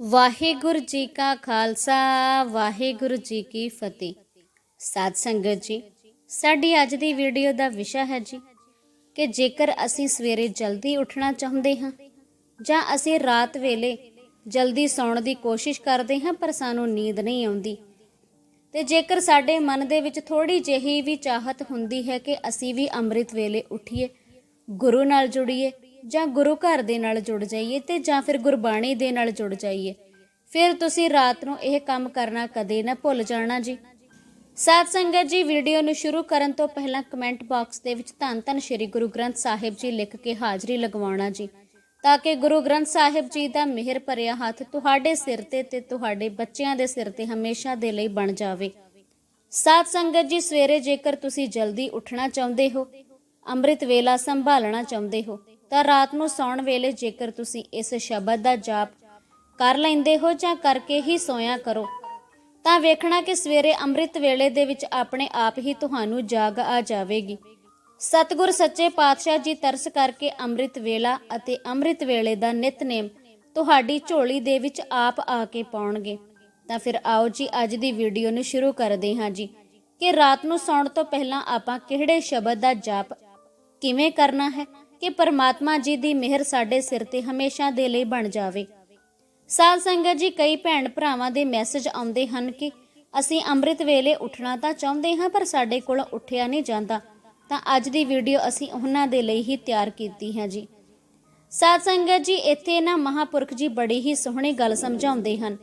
ਵਾਹਿਗੁਰੂ ਜੀ ਕਾ ਖਾਲਸਾ, ਵਾਹਿਗੁਰੂ ਜੀ ਕੀ ਫਤਿਹ। ਸਾਧ ਸੰਗਤ ਜੀ, ਸਾਡੀ ਅੱਜ ਦੀ ਵੀਡੀਓ ਦਾ ਵਿਸ਼ਾ ਹੈ ਜੀ ਕਿ ਜੇਕਰ ਅਸੀਂ ਸਵੇਰੇ ਜਲਦੀ ਉੱਠਣਾ ਚਾਹੁੰਦੇ ਹਾਂ ਜਾਂ ਅਸੀਂ ਰਾਤ ਵੇਲੇ ਜਲਦੀ ਸੌਣ ਦੀ ਕੋਸ਼ਿਸ਼ ਕਰਦੇ ਹਾਂ ਪਰ ਸਾਨੂੰ ਨੀਂਦ ਨਹੀਂ ਆਉਂਦੀ, ਤੇ ਜੇਕਰ ਸਾਡੇ ਮਨ ਦੇ ਵਿੱਚ ਥੋੜੀ ਜਿਹੀ ਵੀ ਚਾਹਤ ਹੁੰਦੀ ਹੈ ਕਿ ਅਸੀਂ ਵੀ ਅੰਮ੍ਰਿਤ ਵੇਲੇ ਉੱਠੀਏ, ਗੁਰੂ ਨਾਲ ਜੁੜੀਏ ਜਾਂ ਗੁਰੂ ਘਰ ਦੇ ਨਾਲ ਜੁੜ ਜਾਈਏ ਤੇ ਜਾਂ ਫਿਰ ਗੁਰਬਾਣੀ ਦੇ ਨਾਲ ਜੁੜ ਜਾਈਏ। ਫਿਰ ਤੁਸੀਂ ਰਾਤ ਨੂੰ ਇਹ ਕੰਮ ਕਰਨਾ ਕਦੇ ਨਾ ਭੁੱਲ ਜਾਣਾ ਜੀ। ਸਾਧ ਸੰਗਤ ਜੀ, ਵੀਡੀਓ ਨੂੰ ਸ਼ੁਰੂ ਕਰਨ ਤੋਂ ਪਹਿਲਾਂ ਕਮੈਂਟ ਬਾਕਸ ਦੇ ਵਿੱਚ ਧੰਨ ਧੰਨ ਸ਼੍ਰੀ ਗੁਰੂ ਗ੍ਰੰਥ ਸਾਹਿਬ ਜੀ ਲਿਖ ਕੇ ਹਾਜ਼ਰੀ ਲਗਵਾਉਣਾ ਜੀ। ਤਾਂ ਕਿ ਗੁਰੂ ਗ੍ਰੰਥ ਸਾਹਿਬ ਜੀ ਦਾ ਮਿਹਰ ਭਰਿਆ ਹੱਥ ਤੁਹਾਡੇ ਸਿਰ ਤੇ ਤੇ ਤੁਹਾਡੇ ਬੱਚਿਆਂ ਦੇ ਸਿਰ ਤੇ ਹਮੇਸ਼ਾ ਦੇ ਲਈ ਬਣ ਜਾਵੇ। ਸਾਧ ਸੰਗਤ ਜੀ, ਸਵੇਰੇ ਜੇਕਰ ਤੁਸੀਂ ਜਲਦੀ ਉੱਠਣਾ ਚਾਹੁੰਦੇ ਹੋ, ਅੰਮ੍ਰਿਤ ਵੇਲਾ ਸੰਭਾਲਣਾ ਚਾਹੁੰਦੇ ਹੋ ਤਾਂ ਰਾਤ ਨੂੰ ਸੌਣ ਵੇਲੇ ਜੇਕਰ ਤੁਸੀਂ ਇਸ ਸ਼ਬਦ ਦਾ ਜਾਪ ਕਰ ਲੈਂਦੇ ਹੋ ਜਾਂ ਕਰਕੇ ਹੀ ਸੋਇਆ ਕਰੋ, ਤਾਂ ਵੇਖਣਾ ਕਿ ਸਵੇਰੇ ਅੰਮ੍ਰਿਤ ਵੇਲੇ ਦੇ ਵਿੱਚ ਆਪਣੇ ਆਪ ਹੀ ਤੁਹਾਨੂੰ ਜਾਗ ਆ ਜਾਵੇਗੀ। ਸਤਿਗੁਰ ਸੱਚੇ ਪਾਤਸ਼ਾਹ ਜੀ ਤਰਸ ਕਰਕੇ ਅੰਮ੍ਰਿਤ ਵੇਲਾ ਅਤੇ ਅੰਮ੍ਰਿਤ ਵੇਲੇ ਦਾ ਨਿਤਨੇਮ ਤੁਹਾਡੀ ਝੋਲੀ ਦੇ ਵਿੱਚ ਆਪ ਆ ਕੇ ਪਾਉਣਗੇ। ਤਾਂ ਫਿਰ ਆਓ ਜੀ, ਅੱਜ ਦੀ ਵੀਡੀਓ ਨੂੰ ਸ਼ੁਰੂ ਕਰਦੇ ਹਾਂ ਜੀ। ਕਿ ਰਾਤ ਨੂੰ ਸੌਣ ਤੋਂ ਪਹਿਲਾਂ ਆਪਾਂ ਕਿਹੜੇ ਸ਼ਬਦ ਦਾ ਜਾਪ ਕਿਵੇਂ ਕਰਨਾ ਹੈ? ਕਿ ਪਰਮਾਤਮਾ ਜੀ ਦੀ ਮਿਹਰ ਸਾਡੇ ਸਿਰ ਤੇ ਹਮੇਸ਼ਾ ਦੇ ਲਈ ਬਣ ਜਾਵੇ। ਸਾਧ ਸੰਗਤ ਜੀ, ਕਈ ਭੈਣ ਭਰਾਵਾਂ ਦੇ ਮੈਸੇਜ ਆਉਂਦੇ ਹਨ ਕਿ ਅਸੀਂ ਅੰਮ੍ਰਿਤ ਵੇਲੇ ਉੱਠਣਾ ਤਾਂ ਚਾਹੁੰਦੇ ਹਾਂ, ਪਰ ਸਾਡੇ ਕੋਲ ਉੱਠਿਆ ਨਹੀਂ ਜਾਂਦਾ। ਤਾਂ ਅੱਜ ਦੀ ਵੀਡੀਓ ਅਸੀਂ ਉਹਨਾਂ ਦੇ ਲਈ ਹੀ ਤਿਆਰ ਕੀਤੀ ਹੈ ਜੀ। ਸਾਧ ਸੰਗਤ ਜੀ, ਇੱਥੇ ਨਾ ਮਹਾਪੁਰਖ ਜੀ ਬੜੀ ਹੀ ਸੋਹਣੀ ਗੱਲ ਸਮਝਾਉਂਦੇ ਹਨ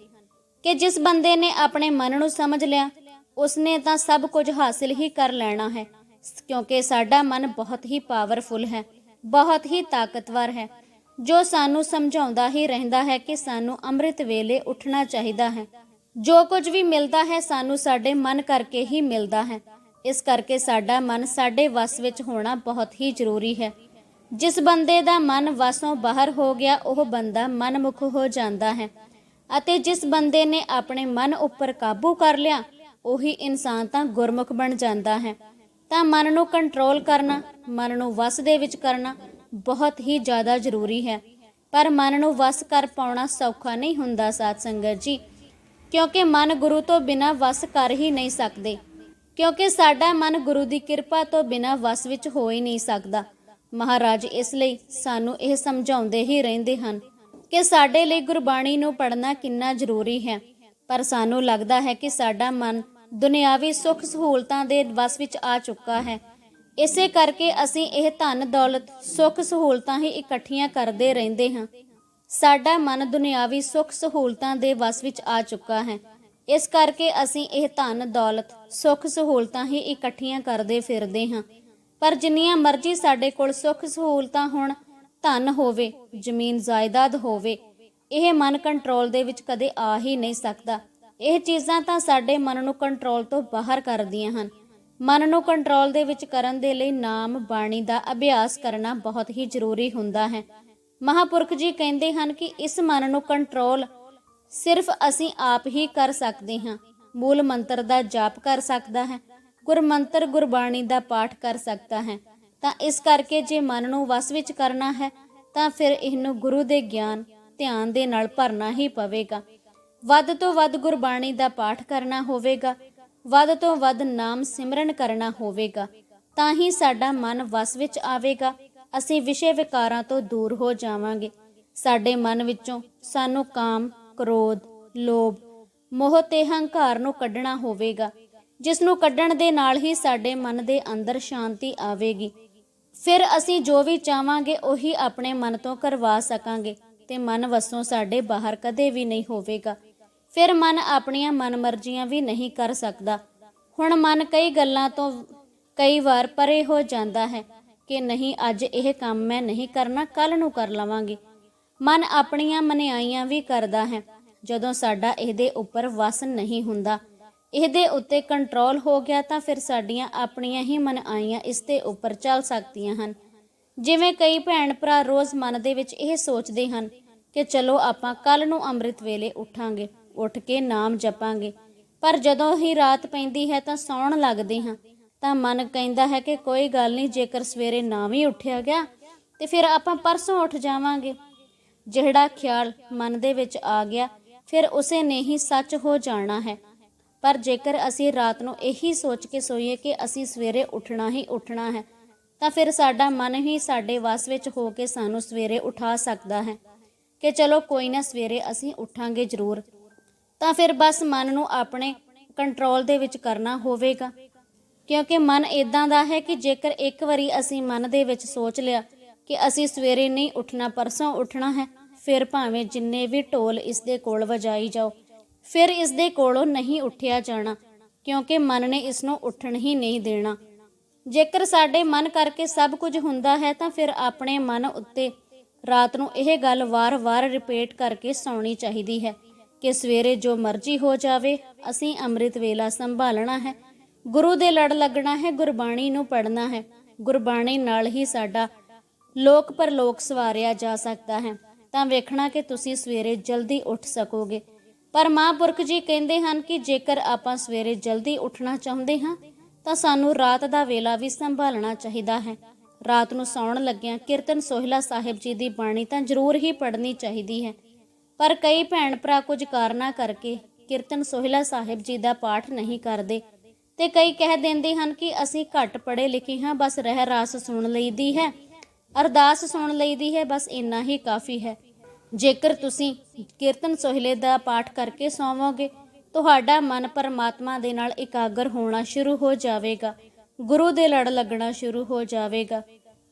ਕਿ ਜਿਸ ਬੰਦੇ ਨੇ ਆਪਣੇ ਮਨ ਨੂੰ ਸਮਝ ਲਿਆ, ਉਸਨੇ ਤਾਂ ਸਭ ਕੁਝ ਹਾਸਿਲ ਹੀ ਕਰ ਲੈਣਾ ਹੈ, ਕਿਉਂਕਿ ਸਾਡਾ ਮਨ ਬਹੁਤ ਹੀ ਪਾਵਰਫੁਲ ਹੈ। ਬਹੁਤ ਹੀ ਤਾਕਤਵਰ ਹੈ, ਜੋ ਸਾਨੂੰ ਸਮਝਾਉਂਦਾ ਹੀ ਰਹਿੰਦਾ ਹੈ ਕਿ ਸਾਨੂੰ ਅੰਮ੍ਰਿਤ ਵੇਲੇ ਉੱਠਣਾ ਚਾਹੀਦਾ ਹੈ। ਜੋ ਕੁਝ ਵੀ ਮਿਲਦਾ ਹੈ, ਸਾਨੂੰ ਸਾਡੇ ਮਨ ਕਰਕੇ ਹੀ ਮਿਲਦਾ ਹੈ। ਇਸ ਕਰਕੇ ਸਾਡਾ ਮਨ ਸਾਡੇ ਵਸ ਵਿੱਚ ਹੋਣਾ ਬਹੁਤ ਹੀ ਜ਼ਰੂਰੀ ਹੈ। ਜਿਸ ਬੰਦੇ ਦਾ ਮਨ ਵਸੋਂ ਬਾਹਰ ਹੋ ਗਿਆ, ਉਹ ਬੰਦਾ ਮਨਮੁਖ ਹੋ ਜਾਂਦਾ ਹੈ ਅਤੇ ਜਿਸ ਬੰਦੇ ਨੇ ਆਪਣੇ ਮਨ ਉੱਪਰ ਕਾਬੂ ਕਰ ਲਿਆ, ਉਹੀ ਇਨਸਾਨ ਤਾਂ ਗੁਰਮੁਖ ਬਣ ਜਾਂਦਾ ਹੈ। ਤਾਂ ਮਨ ਨੂੰ ਕੰਟਰੋਲ ਕਰਨਾ, ਮਨ ਨੂੰ ਵਸ ਦੇ ਵਿੱਚ ਕਰਨਾ ਬਹੁਤ ਹੀ ਜ਼ਿਆਦਾ ਜ਼ਰੂਰੀ ਹੈ। ਪਰ ਮਨ ਨੂੰ ਵਸ ਕਰ ਪਾਉਣਾ ਸੌਖਾ ਨਹੀਂ ਹੁੰਦਾ, ਸਾਧ ਸੰਗਤ ਜੀ, ਕਿਉਂਕਿ ਮਨ ਗੁਰੂ ਤੋਂ ਬਿਨਾ ਵਸ ਕਰ ਹੀ ਨਹੀਂ ਸਕਦੇ। ਕਿਉਂਕਿ ਸਾਡਾ ਮਨ ਗੁਰੂ ਦੀ ਕਿਰਪਾ ਤੋਂ ਬਿਨਾ ਵਸ ਵਿੱਚ ਹੋ ਹੀ ਨਹੀਂ ਸਕਦਾ। ਮਹਾਰਾਜ ਇਸ ਲਈ ਸਾਨੂੰ ਇਹ ਸਮਝਾਉਂਦੇ ਹੀ ਰਹਿੰਦੇ ਹਨ ਕਿ ਸਾਡੇ ਲਈ ਗੁਰਬਾਣੀ ਨੂੰ ਪੜ੍ਹਨਾ ਕਿੰਨਾ ਜ਼ਰੂਰੀ ਹੈ। ਪਰ ਸਾਨੂੰ ਲੱਗਦਾ ਹੈ ਕਿ ਸਾਡਾ ਮਨ ਦੁਨਿਆਵੀ ਸੁੱਖ ਸਹੂਲਤਾਂ ਦੇ ਵਸ ਵਿੱਚ ਆ ਚੁੱਕਾ ਹੈ। ਇਸੇ ਕਰਕੇ ਅਸੀਂ ਇਹ ਧਨ ਦੌਲਤ, ਸੁੱਖ ਸਹੂਲਤਾਂ ਹੀ ਇਕੱਠੀਆਂ ਕਰਦੇ ਰਹਿੰਦੇ ਹਾਂ। ਸਾਡਾ ਮਨ ਦੁਨਿਆਵੀ ਸੁੱਖ ਸਹੂਲਤਾਂ ਦੇ ਵਸ ਵਿੱਚ ਆ ਚੁੱਕਾ ਹੈ। ਇਸ ਕਰਕੇ ਅਸੀਂ ਇਹ ਧਨ ਦੌਲਤ, ਸੁੱਖ ਸਹੂਲਤਾਂ ਹੀ ਇਕੱਠੀਆਂ ਕਰਦੇ ਫਿਰਦੇ ਹਾਂ। ਪਰ ਜਿੰਨੀਆਂ ਮਰਜ਼ੀ ਸਾਡੇ ਕੋਲ ਸੁੱਖ ਸਹੂਲਤਾਂ ਹੋਣ, ਧਨ ਹੋਵੇ, ਜ਼ਮੀਨ, ਜਾਇਦਾਦ ਹੋਵੇ, ਇਹ ਮਨ ਕੰਟਰੋਲ ਦੇ ਵਿੱਚ ਕਦੇ ਆ ਹੀ ਨਹੀਂ ਸਕਦਾ। ਇਹ ਚੀਜ਼ਾਂ ਤਾਂ ਸਾਡੇ ਮਨ ਨੂੰ ਕੰਟਰੋਲ ਤੋਂ ਬਾਹਰ ਕਰਦੀਆਂ ਹਨ। ਮਨ ਨੂੰ ਕੰਟਰੋਲ ਦੇ ਵਿੱਚ ਕਰਨ ਦੇ ਲਈ ਨਾਮ, ਬਾਣੀ ਦਾ ਅਭਿਆਸ ਕਰਨਾ ਬਹੁਤ ਹੀ ਜ਼ਰੂਰੀ ਹੁੰਦਾ ਹੈ। ਮਹਾਪੁਰਖ ਜੀ ਕਹਿੰਦੇ ਹਨ ਕਿ ਇਸ ਮਨ ਨੂੰ ਕੰਟਰੋਲ ਸਿਰਫ ਅਸੀਂ ਆਪ ਹੀ ਕਰ ਸਕਦੇ ਹਾਂ। ਮੂਲ ਮੰਤਰ ਦਾ ਜਾਪ ਕਰ ਸਕਦਾ ਹੈ। ਗੁਰਮੰਤਰ ਗੁਰਬਾਣੀ ਦਾ ਪਾਠ ਕਰ ਸਕਦਾ ਹੈ। ਤਾਂ ਇਸ ਕਰਕੇ ਜੇ ਮਨ ਨੂੰ ਵਸ ਵਿੱਚ ਕਰਨਾ ਹੈ, ਤਾਂ ਫਿਰ ਇਹਨੂੰ ਗੁਰੂ ਦੇ ਗਿਆਨ, ਧਿਆਨ ਦੇ ਨਾਲ ਭਰਨਾ ਹੀ ਪਵੇਗਾ। ਵੱਧ ਤੋਂ ਵੱਧ ਗੁਰਬਾਣੀ ਦਾ ਪਾਠ ਕਰਨਾ ਹੋਵੇਗਾ, ਵੱਧ ਤੋਂ ਵੱਧ ਨਾਮ ਸਿਮਰਨ ਕਰਨਾ ਹੋਵੇਗਾ, ਤਾਂ ਹੀ ਸਾਡਾ ਮਨ ਵਸ ਵਿੱਚ ਆਵੇਗਾ, ਅਸੀਂ ਵਿਸ਼ੇ ਵਿਕਾਰਾਂ ਤੋਂ ਦੂਰ ਹੋ ਜਾਵਾਂਗੇ। ਸਾਡੇ ਮਨ ਵਿੱਚੋਂ ਸਾਨੂੰ ਕਾਮ, ਕ੍ਰੋਧ, ਲੋਭ, ਮੋਹ ਤੇ ਹੰਕਾਰ ਨੂੰ ਕੱਢਣਾ ਹੋਵੇਗਾ, ਜਿਸ ਨੂੰ ਕੱਢਣ ਦੇ ਨਾਲ ਹੀ ਸਾਡੇ ਮਨ ਦੇ ਅੰਦਰ ਸ਼ਾਂਤੀ ਆਵੇਗੀ। ਫਿਰ ਅਸੀਂ ਜੋ ਵੀ ਚਾਹਾਂਗੇ ਉਹੀ ਆਪਣੇ ਮਨ ਤੋਂ ਕਰਵਾ ਸਕਾਂਗੇ। ਤੇ ਮਨ ਵਸੋਂ ਸਾਡੇ ਬਾਹਰ ਕਦੇ ਵੀ ਨਹੀਂ ਹੋਵੇਗਾ। ਫਿਰ ਮਨ ਆਪਣੀਆਂ ਮਨਮਰਜ਼ੀਆਂ ਵੀ ਨਹੀਂ ਕਰ ਸਕਦਾ। ਹੁਣ ਮਨ ਕਈ ਗੱਲਾਂ ਤੋਂ ਕਈ ਵਾਰ ਪਰੇ ਹੋ ਜਾਂਦਾ ਹੈ ਕਿ ਨਹੀਂ, ਅੱਜ ਇਹ ਕੰਮ ਮੈਂ ਨਹੀਂ ਕਰਨਾ ਕੱਲ ਨੂੰ ਕਰ ਲਵਾਂਗੇ। ਮਨ ਆਪਣੀਆਂ ਮਨਿਆਈਆਂ ਵੀ ਕਰਦਾ ਹੈ। ਜਦੋਂ ਸਾਡਾ ਇਹਦੇ ਉੱਪਰ ਵਸ ਨਹੀਂ ਹੁੰਦਾ, ਇਹਦੇ ਉੱਤੇ ਕੰਟਰੋਲ ਹੋ ਗਿਆ ਤਾਂ ਫਿਰ ਸਾਡੀਆਂ ਆਪਣੀਆਂ ਹੀ ਮਨਆਈਆਂ ਇਸ ਦੇ ਉੱਪਰ ਚੱਲ ਸਕਦੀਆਂ ਹਨ। ਜਿਵੇਂ ਕਈ ਭੈਣ ਭਰਾ ਰੋਜ਼ ਮਨ ਦੇ ਵਿੱਚ ਇਹ ਸੋਚਦੇ ਹਨ ਕਿ ਚਲੋ ਆਪਾਂ ਕੱਲ ਨੂੰ ਅੰਮ੍ਰਿਤ ਵੇਲੇ ਉੱਠਾਂਗੇ, ਉੱਠ ਕੇ ਨਾਮ ਜਪਾਂਗੇ। ਪਰ ਜਦੋਂ ਹੀ ਰਾਤ ਪੈਂਦੀ ਹੈ ਤਾਂ ਸੌਣ ਲੱਗਦੇ ਹਾਂ। ਤਾਂ ਮਨ ਕਹਿੰਦਾ ਹੈ ਕਿ ਕੋਈ ਗੱਲ ਨਹੀਂ, ਜੇਕਰ ਸਵੇਰੇ ਨਾ ਵੀ ਉੱਠਿਆ ਗਿਆ, ਤੇ ਫਿਰ ਆਪਾਂ ਪਰਸੋਂ ਉੱਠ ਜਾਵਾਂਗੇ। ਜਿਹੜਾ ਖਿਆਲ ਮਨ ਦੇ ਵਿੱਚ ਆ ਗਿਆ, ਫਿਰ ਉਸੇ ਨੇ ਹੀ ਸੱਚ ਹੋ ਜਾਣਾ ਹੈ। ਪਰ ਜੇਕਰ ਅਸੀਂ ਰਾਤ ਨੂੰ ਇਹੀ ਸੋਚ ਕੇ ਸੋਈਏ ਕਿ ਅਸੀਂ ਸਵੇਰੇ ਉੱਠਣਾ ਹੀ ਉੱਠਣਾ ਹੈ, ਤਾਂ ਫਿਰ ਸਾਡਾ ਮਨ ਹੀ ਸਾਡੇ ਵਸ ਵਿੱਚ ਹੋ ਕੇ ਸਾਨੂੰ ਸਵੇਰੇ ਉਠਾ ਸਕਦਾ ਹੈ। ਕਿ ਚਲੋ ਕੋਈ ਨਾ ਸਵੇਰੇ ਅਸੀਂ ਉੱਠਾਂਗੇ ਜ਼ਰੂਰ। ਤਾਂ ਫਿਰ ਬਸ ਮਨ ਨੂੰ ਆਪਣੇ ਕੰਟਰੋਲ ਦੇ ਵਿੱਚ ਕਰਨਾ ਹੋਵੇਗਾ। ਕਿਉਂਕਿ ਮਨ ਇਦਾਂ ਦਾ ਹੈ ਕਿ ਜੇਕਰ ਇੱਕ ਵਾਰੀ ਅਸੀਂ ਮਨ ਦੇ ਵਿੱਚ ਸੋਚ ਲਿਆ ਕਿ ਅਸੀਂ ਸਵੇਰੇ ਨਹੀਂ ਉੱਠਣਾ, ਪਰਸੋਂ ਉੱਠਣਾ ਹੈ, ਫਿਰ ਭਾਵੇਂ ਜਿੰਨੇ ਵੀ ਢੋਲ ਇਸ ਦੇ ਕੋਲ ਵਜਾਈ ਜਾਓ, ਫਿਰ ਇਸ ਦੇ ਕੋਲੋਂ ਨਹੀਂ ਉੱਠਿਆ ਜਾਣਾ, ਕਿਉਂਕਿ ਮਨ ਨੇ ਇਸ ਨੂੰ ਉੱਠਣ ਹੀ ਨਹੀਂ ਦੇਣਾ। ਜੇਕਰ ਸਾਡੇ ਮਨ ਕਰਕੇ ਸਭ ਕੁਝ ਹੁੰਦਾ ਹੈ ਤਾਂ ਫਿਰ ਆਪਣੇ ਮਨ ਉੱਤੇ ਰਾਤ ਨੂੰ ਇਹ ਗੱਲ ਵਾਰ-ਵਾਰ ਰਿਪੀਟ ਕਰਕੇ ਸੌਣੀ ਚਾਹੀਦੀ ਹੈ ਕਿ ਸਵੇਰੇ ਜੋ ਮਰਜ਼ੀ ਹੋ ਜਾਵੇ, ਅਸੀਂ ਅੰਮ੍ਰਿਤ ਵੇਲਾ ਸੰਭਾਲਣਾ ਹੈ। ਗੁਰੂ ਦੇ ਲੜ ਲੱਗਣਾ ਹੈ, ਗੁਰਬਾਣੀ ਨੂੰ ਪੜ੍ਹਨਾ ਹੈ। ਗੁਰਬਾਣੀ ਨਾਲ ਹੀ ਸਾਡਾ ਲੋਕ ਪਰਲੋਕ ਸਵਾਰਿਆ ਜਾ ਸਕਦਾ ਹੈ। ਤਾਂ ਵੇਖਣਾ ਕਿ ਤੁਸੀਂ ਸਵੇਰੇ ਜਲਦੀ ਉੱਠ ਸਕੋਗੇ। ਪਰ ਮਹਾਂਪੁਰਖ ਜੀ ਕਹਿੰਦੇ ਹਨ ਕਿ ਜੇਕਰ ਆਪਾਂ ਸਵੇਰੇ ਜਲਦੀ ਉੱਠਣਾ ਚਾਹੁੰਦੇ ਹਾਂ, ਤਾਂ ਸਾਨੂੰ ਰਾਤ ਦਾ ਵੇਲਾ ਵੀ ਸੰਭਾਲਣਾ ਚਾਹੀਦਾ ਹੈ। ਰਾਤ ਨੂੰ ਸੌਣ ਲੱਗਿਆਂ ਕੀਰਤਨ ਸੋਹਿਲਾ ਸਾਹਿਬ ਜੀ ਦੀ ਬਾਣੀ ਤਾਂ ਜ਼ਰੂਰ ਹੀ ਪੜ੍ਹਨੀ ਚਾਹੀਦੀ ਹੈ। ਪਰ ਕਈ ਭੈਣ ਭਰਾ ਕੁਝ ਕਾਰਨਾਂ ਕਰਕੇ ਕੀਰਤਨ ਸੋਹਿਲਾ ਸਾਹਿਬ ਜੀ ਦਾ ਪਾਠ ਨਹੀਂ ਕਰਦੇ ਤੇ ਕਈ ਕਹਿ ਦਿੰਦੇ ਹਨ ਕਿ ਅਸੀਂ ਘੱਟ ਪੜ੍ਹੇ ਲਿਖੇ ਹਾਂ, ਬਸ ਰਹਿ ਰਾਸ ਸੁਣ ਲਈਦੀ ਹੈ। ਅਰਦਾਸ ਸੁਣ ਲਈਦੀ ਹੈ, ਬਸ ਇੰਨਾ ਹੀ ਕਾਫੀ ਹੈ। ਜੇਕਰ ਤੁਸੀਂ ਕੀਰਤਨ ਸੋਹਿਲੇ ਦਾ ਪਾਠ ਕਰਕੇ ਸੌਵੋਗੇ, ਤੁਹਾਡਾ ਮਨ ਪਰਮਾਤਮਾ ਦੇ ਨਾਲ ਇਕਾਗਰ ਹੋਣਾ ਸ਼ੁਰੂ ਹੋ ਜਾਵੇਗਾ। ਗੁਰੂ ਦੇ ਲੜ ਲੱਗਣਾ ਸ਼ੁਰੂ ਹੋ ਜਾਵੇਗਾ।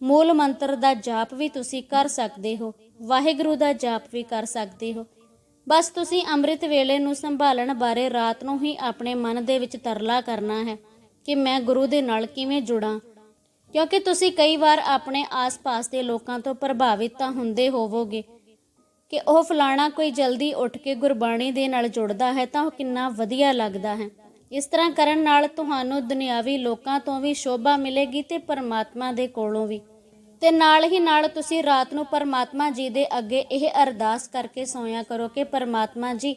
ਮੂਲ ਮੰਤਰ ਦਾ ਜਾਪ ਵੀ ਤੁਸੀਂ ਕਰ ਸਕਦੇ ਹੋ। ਵਾਹਿਗੁਰੂ ਦਾ ਜਾਪ ਵੀ ਕਰ ਸਕਦੇ ਹੋ। ਬਸ ਤੁਸੀਂ ਅੰਮ੍ਰਿਤ ਵੇਲੇ ਨੂੰ ਸੰਭਾਲਣ ਬਾਰੇ ਰਾਤ ਨੂੰ ਹੀ ਆਪਣੇ ਮਨ ਦੇ ਵਿੱਚ ਤਰਲਾ ਕਰਨਾ ਹੈ ਕਿ ਮੈਂ ਗੁਰੂ ਦੇ ਨਾਲ ਕਿਵੇਂ ਜੁੜਾਂ। ਕਿਉਂਕਿ ਤੁਸੀਂ ਕਈ ਵਾਰ ਆਪਣੇ ਆਸ-ਪਾਸ ਦੇ ਲੋਕਾਂ ਤੋਂ ਪ੍ਰਭਾਵਿਤ ਤਾਂ ਹੁੰਦੇ ਹੋਵੋਗੇ ਕਿ ਉਹ ਫਲਾਣਾ ਕੋਈ ਜਲਦੀ ਉੱਠ ਕੇ ਗੁਰਬਾਣੀ ਦੇ ਨਾਲ ਜੁੜਦਾ ਹੈ ਤਾਂ ਉਹ ਕਿੰਨਾ ਵਧੀਆ ਲੱਗਦਾ ਹੈ। ਇਸ ਤਰ੍ਹਾਂ ਕਰਨ ਨਾਲ ਤੁਹਾਨੂੰ ਦੁਨਿਆਵੀ ਲੋਕਾਂ ਤੋਂ ਵੀ ਸ਼ੋਭਾ ਮਿਲੇਗੀ ਤੇ ਪਰਮਾਤਮਾ ਦੇ ਕੋਲੋਂ ਵੀ। ਤੇ ਨਾਲ ਹੀ ਨਾਲ ਤੁਸੀਂ ਰਾਤ ਨੂੰ ਪਰਮਾਤਮਾ ਜੀ ਦੇ ਅੱਗੇ ਇਹ ਅਰਦਾਸ ਕਰਕੇ ਸੋਇਆ ਕਰੋ ਕਿ ਪਰਮਾਤਮਾ ਜੀ,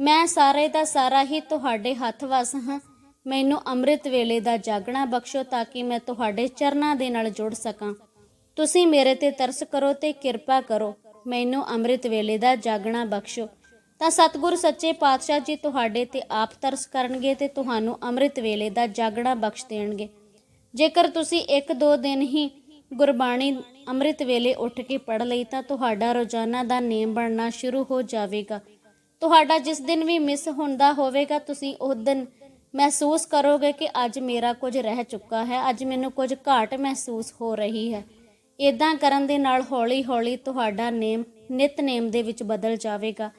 ਮੈਂ ਸਾਰੇ ਦਾ ਸਾਰਾ ਹੀ ਤੁਹਾਡੇ ਹੱਥ ਵਸ ਹਾਂ। ਮੈਨੂੰ ਅੰਮ੍ਰਿਤ ਵੇਲੇ ਦਾ ਜਾਗਣਾ ਬਖਸ਼ੋ ਤਾਂ ਕਿ ਮੈਂ ਤੁਹਾਡੇ ਚਰਨਾਂ ਦੇ ਨਾਲ ਜੁੜ ਸਕਾਂ। ਤੁਸੀਂ ਮੇਰੇ ਤੇ ਤਰਸ ਕਰੋ ਤੇ ਕਿਰਪਾ ਕਰੋ। ਮੈਨੂੰ ਅੰਮ੍ਰਿਤ ਵੇਲੇ ਦਾ ਜਾਗਣਾ ਬਖਸ਼ੋ। ਤਾਂ ਸਤਿਗੁਰ ਸੱਚੇ ਪਾਤਸ਼ਾਹ ਜੀ ਤੁਹਾਡੇ ਤੇ ਆਪ ਤਰਸ ਕਰਨਗੇ ਤੇ ਤੁਹਾਨੂੰ ਅੰਮ੍ਰਿਤ ਵੇਲੇ ਦਾ ਜਾਗਣਾ ਬਖਸ਼ ਦੇਣਗੇ। ਜੇਕਰ ਤੁਸੀਂ ਇੱਕ ਦੋ ਦਿਨ ਹੀ ਗੁਰਬਾਣੀ ਅੰਮ੍ਰਿਤ ਵੇਲੇ ਉੱਠ ਕੇ ਪੜ੍ਹ ਲਈ ਤਾਂ ਤੁਹਾਡਾ ਰੋਜ਼ਾਨਾ ਦਾ ਨੇਮ ਬਣਨਾ ਸ਼ੁਰੂ ਹੋ ਜਾਵੇਗਾ। ਤੁਹਾਡਾ ਜਿਸ ਦਿਨ ਵੀ ਮਿਸ ਹੁੰਦਾ ਹੋਵੇਗਾ, ਤੁਸੀਂ ਉਸ ਦਿਨ ਮਹਿਸੂਸ ਕਰੋਗੇ ਕਿ ਅੱਜ ਮੇਰਾ ਕੁਝ ਰਹਿ ਚੁੱਕਾ ਹੈ, ਅੱਜ ਮੈਨੂੰ ਕੁਝ ਘਾਟ ਮਹਿਸੂਸ ਹੋ ਰਹੀ ਹੈ। ਇਦਾਂ ਕਰਨ ਦੇ ਨਾਲ ਹੌਲੀ-ਹੌਲੀ ਤੁਹਾਡਾ ਨੇਮ ਨਿਤਨੇਮ ਦੇ ਵਿੱਚ ਬਦਲ ਜਾਵੇਗਾ।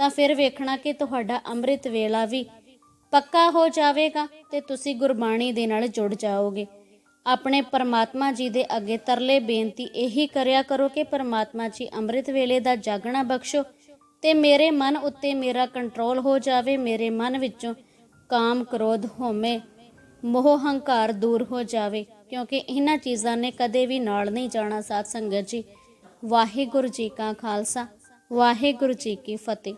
ਤਾਂ ਫਿਰ ਵੇਖਣਾ ਕਿ ਤੁਹਾਡਾ ਅੰਮ੍ਰਿਤ ਵੇਲਾ ਵੀ ਪੱਕਾ ਹੋ ਜਾਵੇਗਾ ਤੇ ਤੁਸੀਂ ਗੁਰਬਾਣੀ ਦੇ ਨਾਲ ਜੁੜ ਜਾਓਗੇ। ਆਪਣੇ ਪਰਮਾਤਮਾ ਜੀ ਦੇ ਅੱਗੇ ਤਰਲੇ ਬੇਨਤੀ ਇਹੀ ਕਰਿਆ ਕਰੋ ਕਿ ਪਰਮਾਤਮਾ ਜੀ ਅੰਮ੍ਰਿਤ ਵੇਲੇ ਦਾ ਜਾਗਣਾ ਬਖਸ਼ੋ ਤੇ ਮੇਰੇ ਮਨ ਉੱਤੇ ਮੇਰਾ ਕੰਟਰੋਲ ਹੋ ਜਾਵੇ, ਮੇਰੇ ਮਨ ਵਿੱਚੋਂ ਕਾਮ ਕ੍ਰੋਧ ਹਉਮੈ ਮੋਹ ਹੰਕਾਰ ਦੂਰ ਹੋ ਜਾਵੇ, ਕਿਉਂਕਿ ਇਹਨਾਂ ਚੀਜ਼ਾਂ ਨੇ ਕਦੇ ਵੀ ਨਾਲ ਨਹੀਂ ਜਾਣਾ ਸਾਧ ਸੰਗਤ ਜੀ। ਵਾਹਿਗੁਰੂ ਜੀ ਕਾ ਖਾਲਸਾ, ਵਾਹਿਗੁਰੂ ਜੀ ਕੀ ਫਤਿਹ।